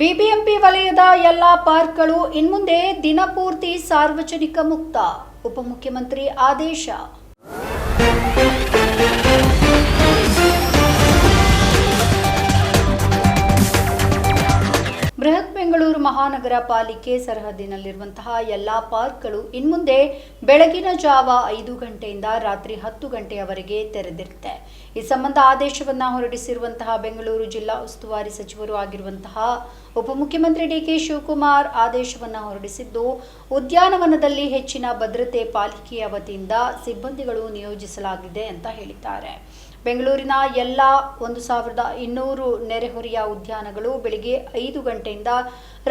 BBMP ವಲಯದ ಎಲ್ಲ ಪಾರ್ಕ್ಗಳು ಇನ್ಮುಂದೆ ದಿನಪೂರ್ತಿ ಸಾರ್ವಜನಿಕ ಮುಕ್ತ ಉಪಮುಖ್ಯಮಂತ್ರಿ ಆದೇಶ. ಬೃಹತ್ ಬೆಂಗಳೂರು ಮಹಾನಗರ ಪಾಲಿಕೆ ಸರಹದ್ದಿನಲ್ಲಿರುವಂತಹ ಎಲ್ಲಾ ಪಾರ್ಕ್ಗಳು ಇನ್ಮುಂದೆ ಬೆಳಗಿನ ಜಾವ ಐದು ಗಂಟೆಯಿಂದ ರಾತ್ರಿ ಹತ್ತು ಗಂಟೆಯವರೆಗೆ ತೆರೆದಿರುತ್ತೆ. ಈ ಸಂಬಂಧ ಆದೇಶವನ್ನ ಹೊರಡಿಸಿರುವಂತಹ ಬೆಂಗಳೂರು ಜಿಲ್ಲಾ ಉಸ್ತುವಾರಿ ಸಚಿವರು ಆಗಿರುವಂತಹ ಉಪಮುಖ್ಯಮಂತ್ರಿ ಡಿಕೆ ಶಿವಕುಮಾರ್ ಆದೇಶವನ್ನ ಹೊರಡಿಸಿದ್ದು, ಉದ್ಯಾನವನದಲ್ಲಿ ಹೆಚ್ಚಿನ ಭದ್ರತೆ ಪಾಲಿಕೆಯ ವತಿಯಿಂದ ಸಿಬ್ಬಂದಿಗಳು ನಿಯೋಜಿಸಲಾಗಿದೆ ಅಂತ ಹೇಳಿದ್ದಾರೆ. ಬೆಂಗಳೂರಿನ ಎಲ್ಲ ಒಂದು ಸಾವಿರದ ಇನ್ನೂರು ನೆರೆಹೊರೆಯ ಉದ್ಯಾನಗಳು ಬೆಳಿಗ್ಗೆ ಐದು ಗಂಟೆಯಿಂದ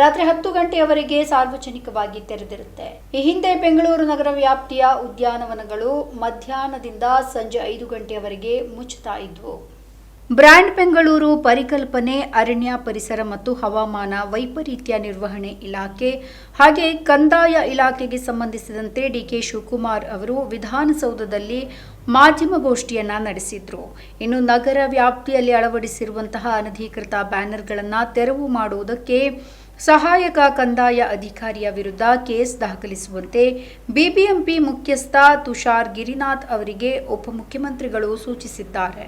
ರಾತ್ರಿ ಹತ್ತು ಗಂಟೆಯವರೆಗೆ ಸಾರ್ವಜನಿಕವಾಗಿ ತೆರೆದಿರುತ್ತೆ. ಈ ಹಿಂದೆ ಬೆಂಗಳೂರು ನಗರ ವ್ಯಾಪ್ತಿಯ ಉದ್ಯಾನವನಗಳು ಮಧ್ಯಾಹ್ನದಿಂದ ಸಂಜೆ ಐದು ಗಂಟೆಯವರೆಗೆ ಮುಚ್ಚುತ್ತಾ ಇದ್ವು. ಬ್ರ್ಯಾಂಡ್ ಬೆಂಗಳೂರು ಪರಿಕಲ್ಪನೆ, ಅರಣ್ಯ ಪರಿಸರ ಮತ್ತು ಹವಾಮಾನ ವೈಪರೀತ್ಯ ನಿರ್ವಹಣೆ ಇಲಾಖೆ ಹಾಗೆ ಕಂದಾಯ ಇಲಾಖೆಗೆ ಸಂಬಂಧಿಸಿದಂತೆ ಡಿಕೆ ಶಿವಕುಮಾರ್ ಅವರು ವಿಧಾನಸೌಧದಲ್ಲಿ ಮಾಧ್ಯಮಗೋಷ್ಠಿಯನ್ನು ನಡೆಸಿದ್ರು. ಇನ್ನು ನಗರ ವ್ಯಾಪ್ತಿಯಲ್ಲಿ ಅಳವಡಿಸಿರುವಂತಹ ಅನಧಿಕೃತ ಬ್ಯಾನರ್ಗಳನ್ನು ತೆರವು ಮಾಡುವುದಕ್ಕೆ ಸಹಾಯಕ ಕಂದಾಯ ಅಧಿಕಾರಿಯ ವಿರುದ್ಧ ಕೇಸ್ ದಾಖಲಿಸುವಂತೆ ಬಿಬಿಎಂಪಿ ಮುಖ್ಯಸ್ಥ ತುಷಾರ್ ಗಿರಿನಾಥ್ ಅವರಿಗೆ ಉಪಮುಖ್ಯಮಂತ್ರಿಗಳು ಸೂಚಿಸಿದ್ದಾರೆ.